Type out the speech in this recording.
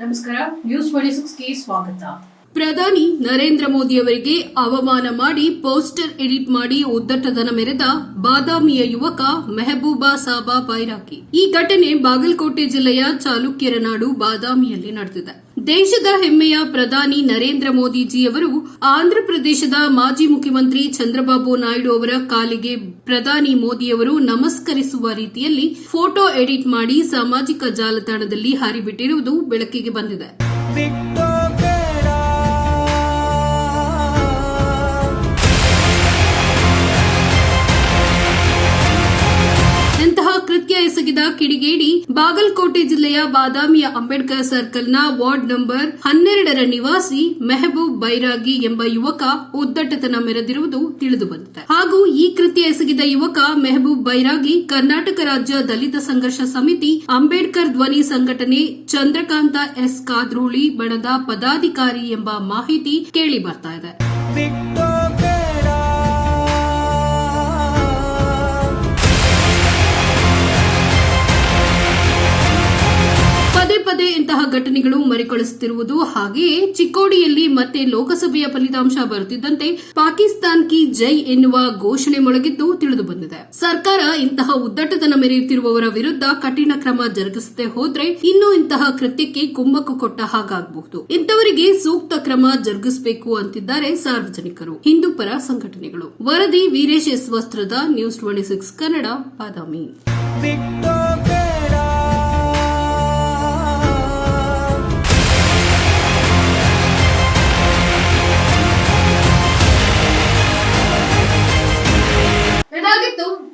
ನಮಸ್ಕಾರ news twenty ಸಿಕ್ಸ್ಗೆ ಸ್ವಾಗತ. ಪ್ರಧಾನಿ ನರೇಂದ್ರ ಮೋದಿ ಅವರಿಗೆ ಅವಮಾನ ಮಾಡಿ ಪೋಸ್ಟರ್ ಎಡಿಟ್ ಮಾಡಿ ಉದ್ದಟದನ ಮೆರೆದ ಬಾದಾಮಿಯ ಯುವಕ ಮೆಹಬೂಬಾ ಸಾಬಾ ಬೈರಾಕಿ ಈ ಘಟನೆ ಬಾಗಲಕೋಟೆ ಜಿಲ್ಲೆಯ ಚಾಲುಕ್ಯರ ನಾಡು ಬಾದಾಮಿಯಲ್ಲಿ ನಡೆದಿದೆ. ದೇಶದ ಹೆಮ್ಮೆಯ ಪ್ರಧಾನಿ ನರೇಂದ್ರ ಮೋದಿಜಿಯವರು ಆಂಧ್ರಪ್ರದೇಶದ ಮಾಜಿ ಮುಖ್ಯಮಂತ್ರಿ ಚಂದ್ರಬಾಬು ನಾಯ್ಡು ಅವರ ಕಾಲಿಗೆ ಪ್ರಧಾನಿ ಮೋದಿಯವರು ನಮಸ್ಕರಿಸುವ ರೀತಿಯಲ್ಲಿ ಫೋಟೋ ಎಡಿಟ್ ಮಾಡಿ ಸಾಮಾಜಿಕ ಜಾಲತಾಣದಲ್ಲಿ ಹಾರಿಬಿಟ್ಟಿರುವುದು ಬೆಳಕಿಗೆ ಬಂದಿದೆ. ಎಸಗಿದ ಕಿಡಿಗೇಡಿ ಬಾಗಲಕೋಟೆ ಜಿಲ್ಲೆಯ ಬಾದಾಮಿಯ ಅಂಬೇಡ್ಕರ್ ಸರ್ಕಲ್ನ ವಾರ್ಡ್ ನಂಬರ್ ಹನ್ನೆರಡರ ನಿವಾಸಿ ಮೆಹಬೂಬ್ ಬೈರಾಗಿ ಎಂಬ ಯುವಕ ಉದ್ದಟತನ ಮೆರೆದಿರುವುದು ತಿಳಿದುಬಂದಿದೆ ಹಾಗೂ ಈ ಕೃತ್ಯ ಎಸಗಿದ ಯುವಕ ಮೆಹಬೂಬ್ ಬೈರಾಗಿ ಕರ್ನಾಟಕ ರಾಜ್ಯ ದಲಿತ ಸಂಘರ್ಷ ಸಮಿತಿ ಅಂಬೇಡ್ಕರ್ ಧ್ವನಿ ಸಂಘಟನೆ ಚಂದ್ರಕಾಂತ ಎಸ್ ಕಾದ್ರೂಳಿ ಬಣದ ಪದಾಧಿಕಾರಿ ಎಂಬ ಮಾಹಿತಿ ಕೇಳಿ ಬರ್ತಾ ಇದೆ. ಪದೇ ಇಂತಹ ಘಟನೆಗಳು ಮರುಕಳಿಸುತ್ತಿರುವುದು ಹಾಗೆಯೇ ಚಿಕ್ಕೋಡಿಯಲ್ಲಿ ಮತ್ತೆ ಲೋಕಸಭೆಯ ಫಲಿತಾಂಶ ಬರುತ್ತಿದ್ದಂತೆ ಪಾಕಿಸ್ತಾನ್ ಕಿ ಜೈ ಎನ್ನುವ ಘೋಷಣೆ ಮೊಳಗಿದ್ದು ತಿಳಿದು ಬಂದಿದೆ. ಸರ್ಕಾರ ಇಂತಹ ಉದ್ದಟತನ ಮೆರೆಯುತ್ತಿರುವವರ ವಿರುದ್ಧ ಕಠಿಣ ಕ್ರಮ ಜರುಗಿಸದೆ ಹೋದ್ರೆ ಇನ್ನು ಇಂತಹ ಕೃತ್ಯಕ್ಕೆ ಕುಮ್ಮಕ್ಕು ಕೊಟ್ಟ ಹಾಗಾಗಬಹುದು. ಇಂಥವರಿಗೆ ಸೂಕ್ತ ಕ್ರಮ ಜರುಗಿಸಬೇಕು ಅಂತಿದ್ದಾರೆ ಸಾರ್ವಜನಿಕರು. ಹಿಂದೂ ಪರ ಸಂಘಟನೆಗಳು. ವರದಿ Veeresh S Vastrad news twenty six Kannada, Badami.